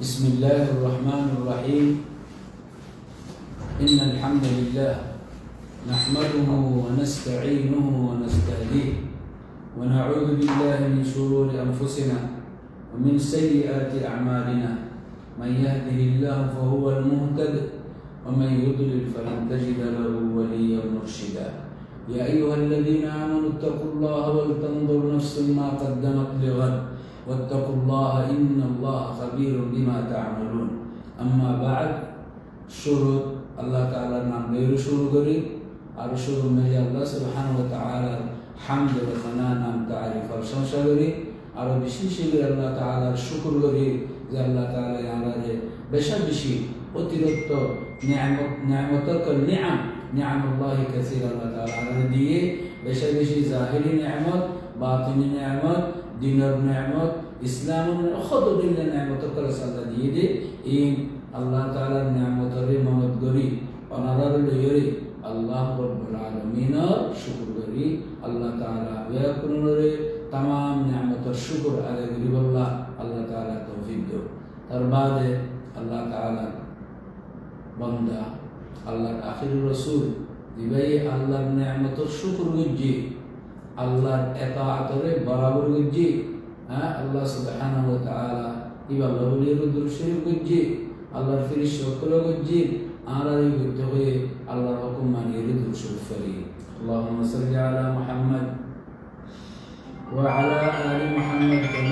بسم الله الرحمن الرحيم. إن الحمد لله نحمده ونستعينه ونستهديه ونعوذ بالله من شرور أنفسنا ومن سيئات أعمالنا. من يهده الله فهو المهتد ومن يضلل فلن تجد له وليا مرشدا. يا أيها الذين آمنوا اتقوا الله ولتنظر نفس ما قدمت لغد واتقوا الله إن الله خبير بما تعملون أما بعد শুরু আল্লাহ তাআলার নাম দিয়ে শুরু করি আর শুরু মেয়ে আল্লাহ সুবহানাহু ওয়া তাআলার হামদ ওয়া সানা নাম তারিফ আর প্রশংসা করি আর বিশেষ করে আল্লাহ তাআলার শুকর করি যে আল্লাহ তাআলা আমাদের বেশি বেশি অতিরিক্ত নিয়ামত নিয়ামতক নিয়াম নিয়াম আল্লাহ কাসীর আল্লাহ তাআলা আমাদের দিয়ে বেশি বেশি জাহিরি নিয়ামত বাতিনি নিয়ামত দিনের নেয়ামত ইসলামের অক্ষত দিনের নেয়ামতের করে সাজা দিয়ে দে ইন আল্লাহ তালার নেয়ামতরে মনত করি অনাদর লইয়রে আল্লাহ রব্বুল আলমিনর শুকুর করি আল্লাহ তালা ওয়াকুনরে তাম নেয়ামতর শুকুর আদায় করি বল্লাহ আল্লাহ তালা তৌফিক দেব তার বাদে আল্লাহ তালা বন্দা আল্লাহর আখির রসুল দিবাই আল্লাহর নেয়ামতর শুকুর গুজ্জি আল্লাহর এতাআতরে বরাবর গজ্জি হ্যাঁ আল্লাহ সুবহানাহু ওয়া তাআলা ইবাল লহুলির দুরশরীফ গজ্জি আল্লাহর ফিরিস সকল গজ্জি আরারি করতে হয়ে আল্লাহর হুকুম মানিয়ে দুরশরীফ ফরি اللهم صل على محمد وعلى آل محمد كما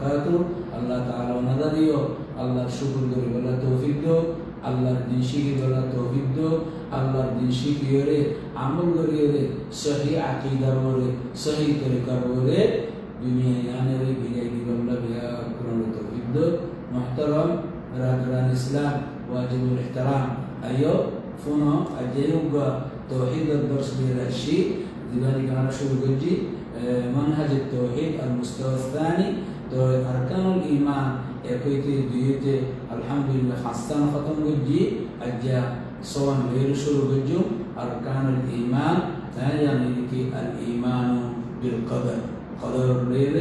রাহমাতুল্লাহি ওয়া বারাকাতুহু আল্লাহ তাআলা ওনারা রিয় আল্লাহর শুকর করে বলা তৌফিক দাও আল্লাহর দিন শিখে বলা তৌফিক দাও আল্লাহর দিন শিখিয়ে আমল করিয়ে সহি আকিদার ওরে সহি তরিকার ওরে দুনিয়া ইয়ানের বিজয় দিবল্লা বিয়া করণ তৌফিক দাও محترم برادران الإسلام واجب الاحترام أيوه فونا أجيوغا توحيد الدرس بهذا الشيء لذلك أنا شو بقولي منهج التوحيد المستوى الثاني ধরে আরকানুল ইমান একইতে দুইতে আলহামদুলিল্লাহ হাসান খতম কৰিছি আর যা সোয়ান বের শুরু আর আরকানুল ইমান হ্যাঁ জানি কি আল ইমান বিল কদর। কদর বের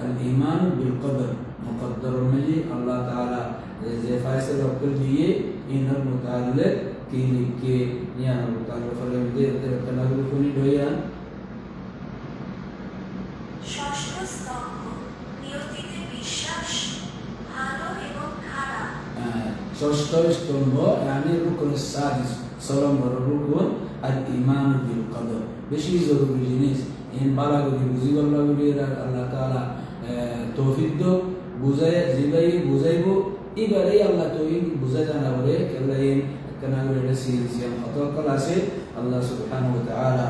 আল ইমান বিল কদর। মুকদ্দর মজি আল্লাহ তাআলা যে ফয়সালা করে দিয়ে ইনর মুতাল্লিক তিনি কে নিয়ার মুতাল্লিক ফলে বিদে তেলাগুলো খুনি হইয়া ষষ্ঠ স্তম্ভ রানী রুকুন সাদিস সলম্বর রুকুন আর ইমান বিল কদর। বেশি জরুরি জিনিস। ইন বালা গুলি বুঝি গল্লা গুলি আল্লাহ তালা তৌফিক বুঝাই জিবাই, বুঝাইব। এবারে আল্লাহ তৌফিক বুঝাই জানা বলে কেবলা ইন কেনা করে এটা সিএল সিএল হতকল আছে। আল্লাহ সুবহান ও তাআলা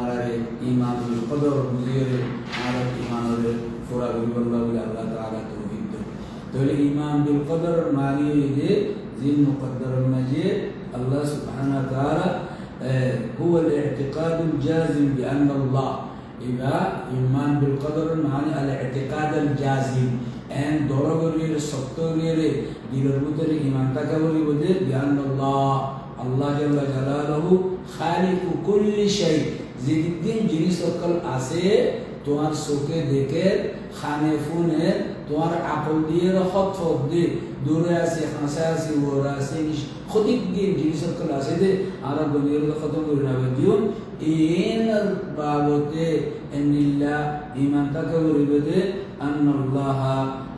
আর ইমান বিল কদর ইমানের ফোরা বিল গল্লা আল্লাহ তাআলা তাহলে ঈমান বিল কদর মানে যে জিন মুকদ্দর মাজিদ আল্লাহ সুবহানাহু ওয়া তাআলা هو الاعتقاد الجازم بأن الله إذا إيمان بالقدر معنى الاعتقاد الجازم أن دورغوري سكتوري ديرر بوتري إيمان تكبري بدر بأن الله الله جل جلاله خالق كل شيء زيد الدين جنس وكل আসে তোমার চোখে দেখে খানে ফুনে তোমার আকল দিয়ে রখত ফত দিয়ে দূরে আছে হাসা আছে ওরা আছে খদিক দিয়ে জিনিস সকল আছে দে আর দুনিয়ার খতম করে না দিও ইন বাবতে এনিল্লা ইমান তাকে বলিবে যে আন্নাল্লাহ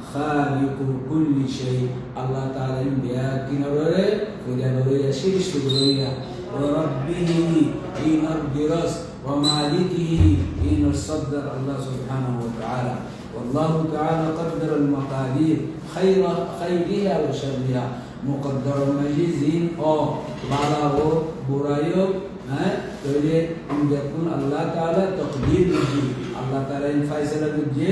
খালিকু কুল্লি শাই আল্লাহ তাআলা বিয়া কিনারে কইলা বলে শিরিশ কইলা وربه حين الدرس ومالكه حين الصدر الله سبحانه وتعالى والله تعالى قدر المقادير خير خيرها وشرها مقدر مجيزين او بلاغو برايو তাহলে দেখুন আল্লাহ তাআলা তকদির বুঝি আল্লাহ তাআলা ইন ফাইসালা বুঝে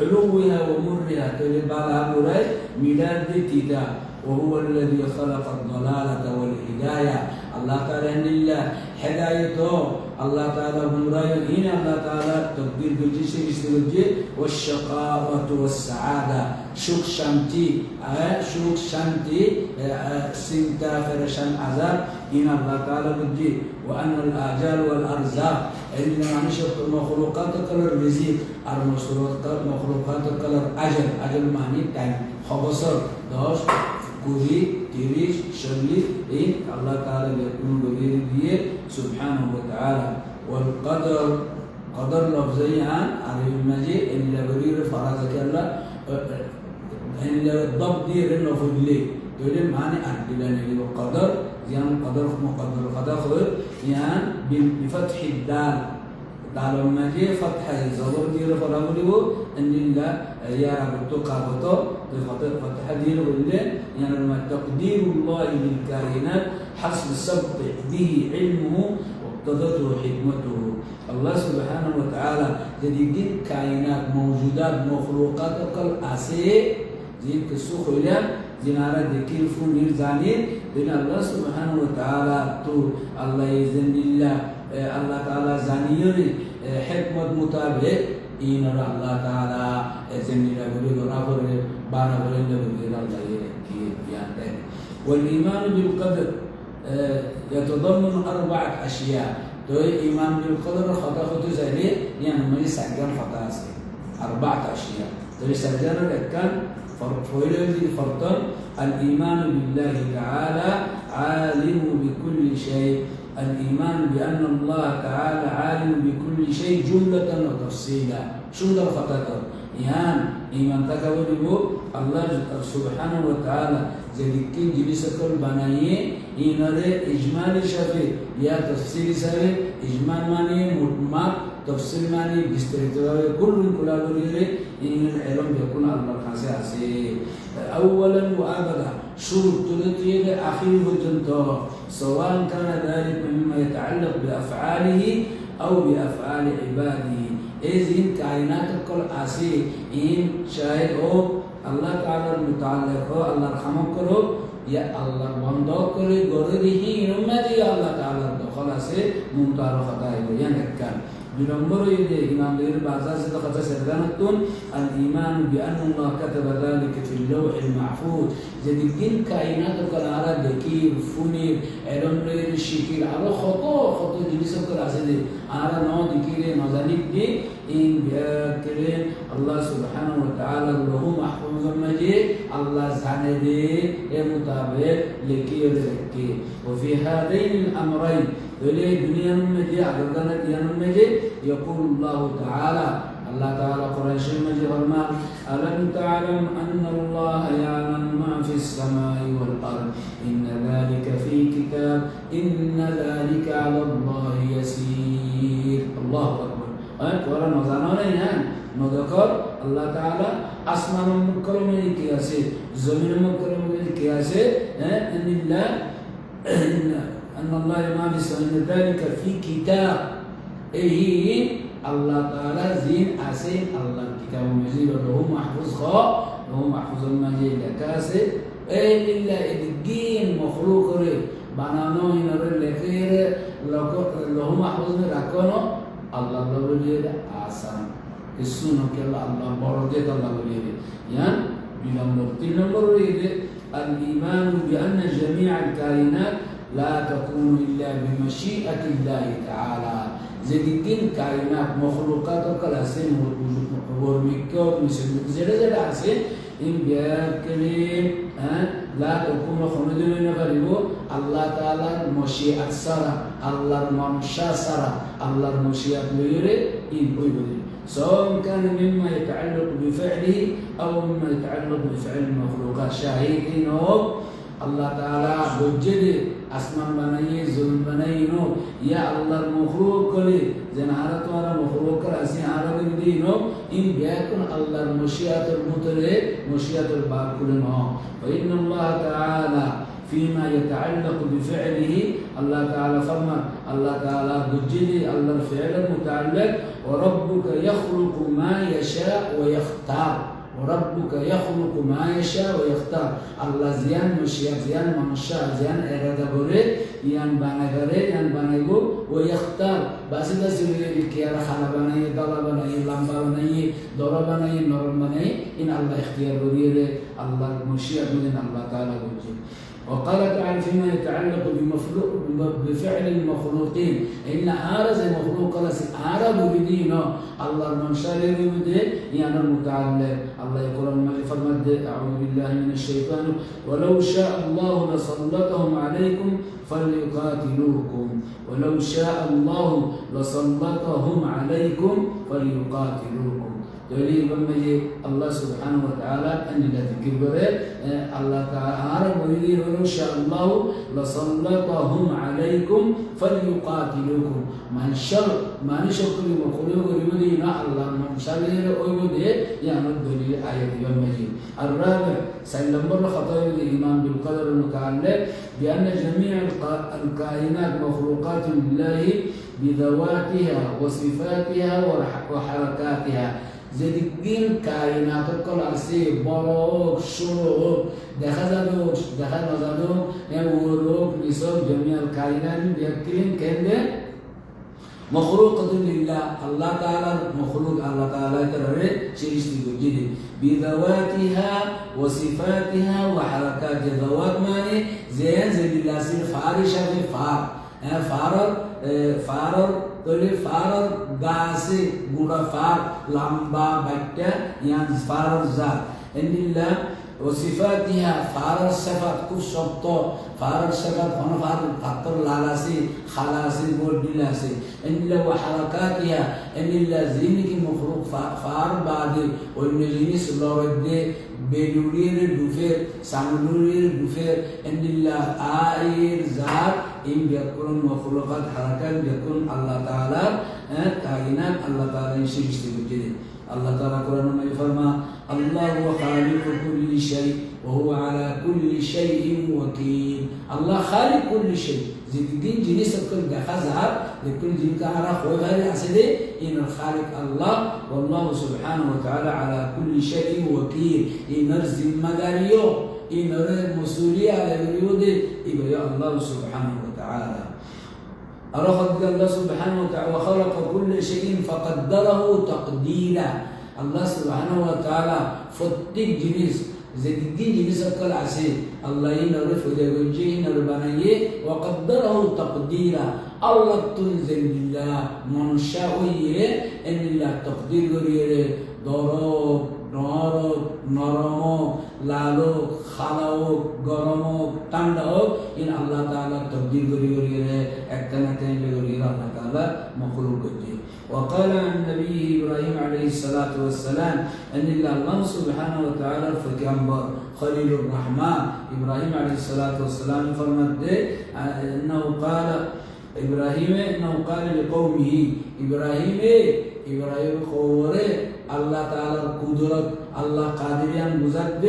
حلوها ومرها تولي بالا براي ميلاد دي تيتا وهو الذي خلق الضلالة والهداية الله تعالى إن الله هدايته الله تعالى بمراي هنا الله تعالى تقدير بجي سيريس بجي والشقاوة والسعادة شوك شانتي شوك شانتي سنتا فرشان عذاب هنا الله تعالى بجي وأن الآجال والأرزاق عندما نشط مخلوقات كلر رزق المخلوقات مخلوقات كلر أجل أجل معني টাইম খবসর দশ কুড়ি তিরিশ চল্লিশ এই আল্লাহ তাআলা বেকুন বলিয়ে দিয়ে সুবহানাহু ওয়া তাআলা والقدر قدر لفظيا عربي المجيد ان لبرير فرازك الله ان الضبط دي رنو فضلي تقول معنى أدلة نجيب قدر يعني قدر مقدر قدر خير يعني بفتح الدال دي رفضه ان الله يا رب تقابطه فتح دي رفضه يعني لما تقدير الله للكائنات حسب سبق به علمه واقتضته حكمته الله سبحانه وتعالى jadi jin kainat mawjudat makhluqat kal ase jin kesuh ya jinara dekil funir zanir dan Allah subhanahu wa ta'ala tu Allah iznillah Allah hikmat mutabik inara Allah ta'ala iznillah beri berabur bana beri beri Allah ki biante والإيمان بالقدر يتضمن أربعة أشياء تو إيمان بالقدر خطأ خطأ زي يعني ما يسجل خطأ أربعة أشياء تو يسجل كان فويلدي فرطا الإيمان بالله تعالى عالم بكل شيء الإيمان بأن الله تعالى عالم بكل شيء جملة وتفصيلا. ده خطأ يعني إيمان تكبر الله سبحانه وتعالى جديكين جلس كل بنايه إنره إجمال شافي. يا تفسير سافي. إجمال ماني مطمع تفسير ماني بستريت كل كل أولي إن العلم بيكون على المركز أولا وأبدا شروط تلتين أخير جدا سواء كان ذلك مما يتعلق بأفعاله أو بأفعال عباده. إذ إن كائنات كل أسي إن شاهد أو الله تعالى المتعلق الله رحمه كله يا الله من دوكري غرده إن أمتي الله تعالى دخل أسي ممتار خطائه يعني بنمر يديه إمام لير بازاز دقة سردانتون الإيمان بأن الله كتب ذلك في اللوح المحفوظ. جدي الدين كائنات كل على دكير فنير علم لير شكير على خطو خطو جنس كل عزدي على نوع دكير نوزانيك دي إن بأكرين الله سبحانه وتعالى له محفوظ. الله زانه دي مطابق لكي. ولكي وفي هذين الأمرين ولي دنيا مجي عقدنا دنيا مجي يقول الله تعالى الله تعالى قريش مجي فرمان ألم تعلم أن الله يعلم ما في السماء والأرض؟ إن ذلك في كتاب إن ذلك على الله يسير. الله أكبر. قرآن وزنانين مذكر আল্লাহ তাআলা আসমান মুকরমে কি আছে জমিন মুকরমে কি আছে হ্যাঁ ইন্নাল্লাহ أن الله ما بسم ذلك في كتاب إيه الله تعالى زين أسين الله كتاب مجيد له محفوظ خا له محفوظ المجيد كاسي إيه إلا الدين مخلوق ري বানানো ইনরে লেখে له محفوظ রাখনো আল্লাহ বলিয়ে আসান কিছু নকে আল্লাহ বড় দিয়ে আল্লাহ বলিয়ে ইয়ান দুই নম্বর তিন নম্বর রইলে الإيمان بأن جميع الكائنات لا تكون إلا بمشيئة الله تعالى زي الدين كائنات مخلوقات كلاسين ورميكو مسلم زي زي عسين إن بياكلين لا تكون خمدين نفرقو الله تعالى مشيئة سرى الله الممشى سرى الله المشيئة ليري إن بيبدي سواء كان مما يتعلق بفعله أو مما يتعلق بفعل المخلوقات شاهدين আল্লাহ তাআলা বজ্জেদে আসমান বানাইয়ে জমিন বানাইনো ইয়া আল্লাহর মখলুক করে যেন আরা তোমারা মখলুক করে আসি আরা দিনো ইন ব্যাকুন আল্লাহর মশিয়াতের মুতরে মশিয়াতের বাক করে ন ইন্নাল্লাহ তাআলা فيما يتعلق بفعله. الله تعالى فرما الله تعالى بجلي الله الفعل المتعلق. وربك يخلق ما يشاء ويختار. وربك يخلق ما يشاء ويختار. الله زيان مشيئة زيان منشاء زيان إرادة بره. يان بانا غره يان بانا يقول ويختار. بس بس الكيارة خلا بناي دلا بناي لامبا بناي دورا بناي نور بناي إن الله اختيار بره الله مشيئة من الله تعالى بجلي وقال تعالى فيما يتعلق بمخلوق بفعل المخلوقين. إن أرز مخلوق لس أرد بدينه. الله من شر بده يعني المتعلق الله يقول ما فرمد. أعوذ بالله من الشيطان. ولو شاء الله لسلطهم عليكم فليقاتلوكم. ولو شاء الله لسلطهم عليكم فليقاتلوكم. دليل بما الله سبحانه وتعالى أن لا تكبر. الله تعالى ويقول إن شاء الله لصلّطهم عليكم فليقاتلوكم. ما نشر ما نشك كل قلوه لمدينة الله ما من شر إلى أيضا يعني الدليل آية بما الرابع سلم الله خطايا الإمام بالقدر المتعلق بأن جميع الكائنات مخلوقات لله بذواتها وصفاتها وحركاتها. যেদিন কায়নাত কল আছে বড় হোক ষোলো হোক দেখা যাবে হোক দেখা না যাবে হোক ওর হোক নিসব জমিয়াল কায়নান ব্যক্তির কেন্দ্রে مخلوقة لله الله تعالى مخلوق الله تعالى ترى سيشتي جدي بذواتها وصفاتها وحركاتها ذوات ماني زين زي الله سير فارشة في فار فارر فارر তৈরি ফারর গাছে গুড়া ফার লম্বা বাট্টা ইয়ান ফারর জাত এনিল্লা وصفاتها فارر صفات খুব শক্ত ফারর صفات কোন ফার পাথর লাল আছে খালা আছে গোল নীল আছে এনিল্লা ওয়া হারাকাতিহা এনিল্লা জিনিকি মখলুক ফার বাদে অন্য জিনিস লড়ে بلورين دوفير سامنورين دوفير ان الله آير زار ان بيكون مخلوقات حركة بيكون الله تعالى تاينان الله تعالى يشيش تبجدين الله تعالى قرآن ما يفرما الله هو خالق كل شيء وهو على كل شيء وكيل الله خالق كل شيء زيدين جنس كل دخزها لكل جن كعرف وغير أسده. إن الخالق الله والله سبحانه وتعالى على كل شيء وكيل. إن الزم مداريو إن المسؤولية على اليود إبا الله سبحانه وتعالى. أرخد الله سبحانه وتعالى وخلق كل شيء فقدره تقديرا الله سبحانه وتعالى فتك جنس زدين جنس আল্লাহ ইনারে ফজা গঞ্জে ইনারে বানাইয়ে ওয়াকদ্দার হু আল্লাহ তুন জেন্দিল্লা মনসা হইয়ে এন্দিল্লা তকদির করিয়ে দরব নরক নরম লালক খালাওক গরম হোক, ঠান্ডা হোক, ইন আল্লাহ তালা তকদির করি করিয়ে একটা না একটা করিয়ে আল্লাহ তালা মকলুক করছে وقال عن نبيه إبراهيم عليه الصلاة والسلام أن الله سبحانه وتعالى فكامبر خليل الرحمن. إبراهيم عليه الصلاة والسلام فرمت أنه قال إبراهيم أنه قال لقومه إبراهيم إبراهيم قوره الله تعالى قدرت الله قادريان بزد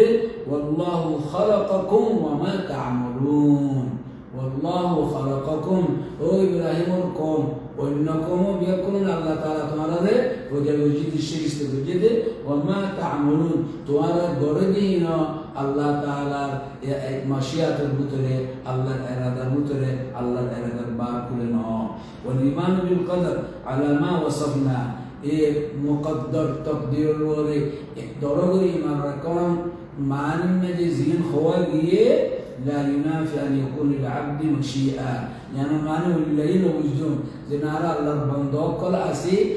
والله خلقكم وما تعملون. والله خلقكم أو إبراهيم القوم وإنكم بيكون الله تعالى تعالى وجل وجد الشريك وجد وما تعملون. تعالى غردين الله تعالى مشيئة المترة الله إرادة المترة الله إرادة باكلنا والإيمان بالقدر على ما وصفنا. مقدر تقدير الوري درجة إيمان ركون معنى مجي زين خواليه لا ينافي أن يكون للعبد مشيئة يعني معنى الليل وجدون زنارة الله بندوق كل أسي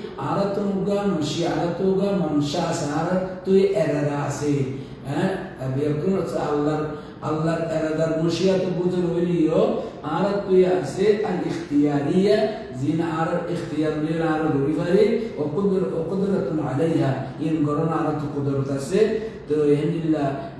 إرادة أسي. ها؟ أبي يكون الله الله إرادة مشيئة وليو عرت توي أسي الاختيارية. زين عرب اختيار من عرب رفاري وقدر وقدرة عليها. إن قرن عرب قدرة سي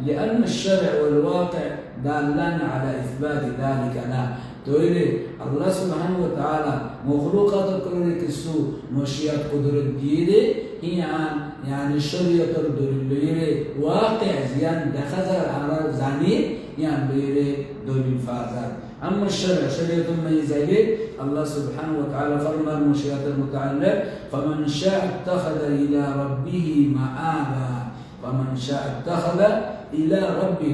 لأن الشرع والواقع دالان على إثبات ذلك. لا. تقولي الله سبحانه وتعالى مخلوقات كل كسو مشيئة قدرة ديدي هي عن يعني الشريعة الدليل واقع زيان دخل على زاني يعني بيري دولين فازات أما الشرع شريعة ميزة الله سبحانه وتعالى فرما المشيئات المتعلق فمن شاء اتخذ إلى ربه مآبا. فمن شاء اتخذ إلى ربه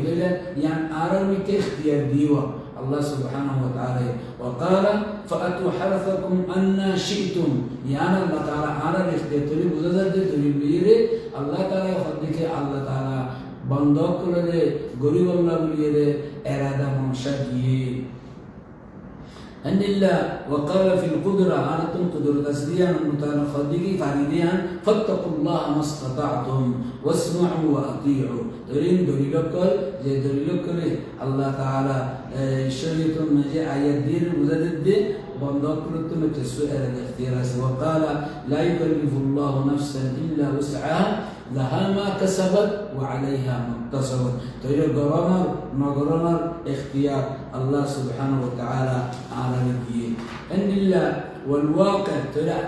يعني أرمك اختيار ديوة الله سبحانه وتعالى وقال فأتوا حرثكم أن شئتم يعني الله تعالى على الاختيار تريد بزاد تريد بيري الله تعالى يخدك الله تعالى বন্ধক করে দে গরিব আল্লাহ বলিয়ে দে এরাদা মনসা দিয়ে الله وقال في القدرة أنا قدرة تسليا المتعالى خديجي فعليديا فاتقوا الله ما استطعتم واسمعوا وأطيعوا. ترين دليلكل زي دليلكل الله تعالى شريط مجي آيات دين مزدد بندق لتم تسوء الاختيار وقال لا يكلف الله نفسا إلا وسعها لها ما كسبت وعليها ما اكتسبت ترى غرامر نغرامر اختيار. الله سبحانه وتعالى على نبيه ان الله والواقع ترى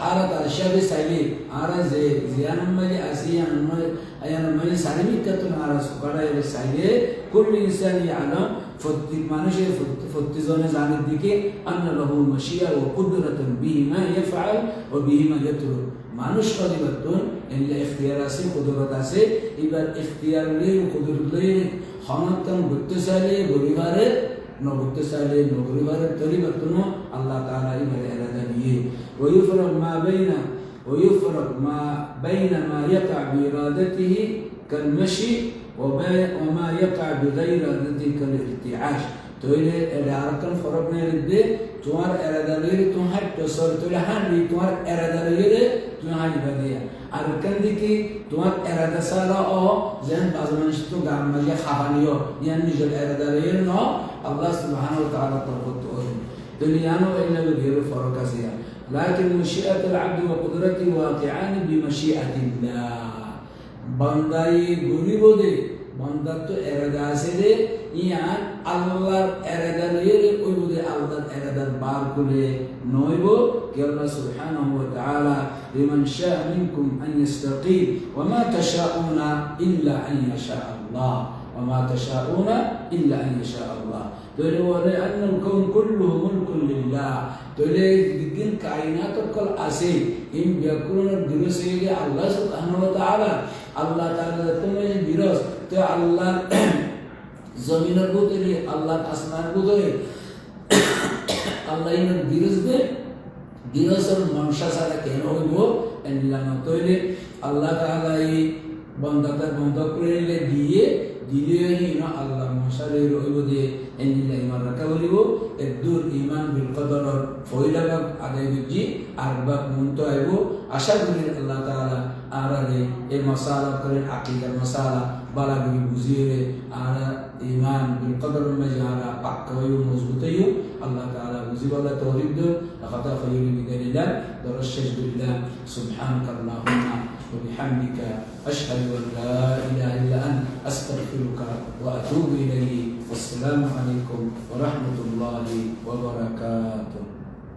حالة الشاب سعيد على زي زيان مالي أسيان مالي أيانا مالي سعيد كتن على سكرة سعيد كل إنسان يعلم فت মানুষের ফত্তিজনে জানের দিকে أن له مشيئة وقدرة به ما يفعل وبه ما يترك মানুষ পরিবর্তন এলে এখতিয়ার আছে কুদরত আছে এবার এখতিয়ার লই কুদরত লই সমর্থন করতে চাইলে পরিবারের নগরতে চাইলে নগরিবারের পরিবর্তন আল্লাহ তাআলা এবারে এরাদা দিয়ে ويفرق ما بين ويفرق ما بين ما يقع بإرادته كالمشي وما يقع بغير إرادته كالارتعاش তৈলে এটা আরেকখান ফরক নেই রে তোমার এরাদা লইলে তোমার হাঁটতে সর তৈলে হাঁটলি তোমার এরাদা লইলে তুমি হাঁটবা দিয়া আর ওখান দিকে তোমার এরাদা সারা ও যেন বাজ মানুষ তো গান মাঝে খাবানিও ইয়ান নিজের এরাদা লইলে ন আল্লাহ সুবহানাহু ওয়া তাআলা তরফত করে দুনিয়ানো এলা বের ফরক আছে لكن مشيئة العبد وقدرته واقعان بمشيئة الله বান্দাই গরিব দে বান্দার তো এরাদা আছে দে ইয়ান আল্লাহর এরাদা লইয়ে ওই বুদে আল্লাহর এরাদার বার করে নইব কে আল্লাহ সুবহানাহু ওয়া তাআলা লিমান শাআ মিনকুম আন ইস্তাকিম ওয়া মা তাশাউনা ইল্লা আন ইয়াশা আল্লাহ ওয়া মা তাশাউনা ইল্লা আন ইয়াশা আল্লাহ তৈলে বলে আন্নাল কাউন কুল্লুহু মুলকুন লিল্লাহ তৈলে দিন কায়নাত কল আছে ইন ব্যাকুরণের দিবস হয়ে আল্লাহ সুবহানাহু ওয়া তাআলা আল্লাহ তাআলা তুমি বিরস তো আল্লাহ জমিনের ভিতরে আল্লাহ আসমানের আল্লাহ ইনের ছাড়া কেন হইব তৈরি আল্লাহ বন্দাটা বন্ধ করে নিলে দিয়ে দিলে না আল্লাহ মশারে রইব দিয়ে এনিলা ইমান রাখা বলিব এদুর ইমান বিল কদরর আদায় বুঝি, আর ভাগ মন্ত আইব আশা করি আল্লাহ তাআলা আর এই মশালা করেন, আকিদার মশালা بلغ وزير على إيمان بالقدر المجانا على حق ويومزبطي الله تعالى وزير الله توريد لقد خير من دليل درشج بالله سبحانك اللهم وبحمدك أشهد أن لا إله إلا أنت. أستغفرك وأتوب إليه والسلام عليكم ورحمة الله وبركاته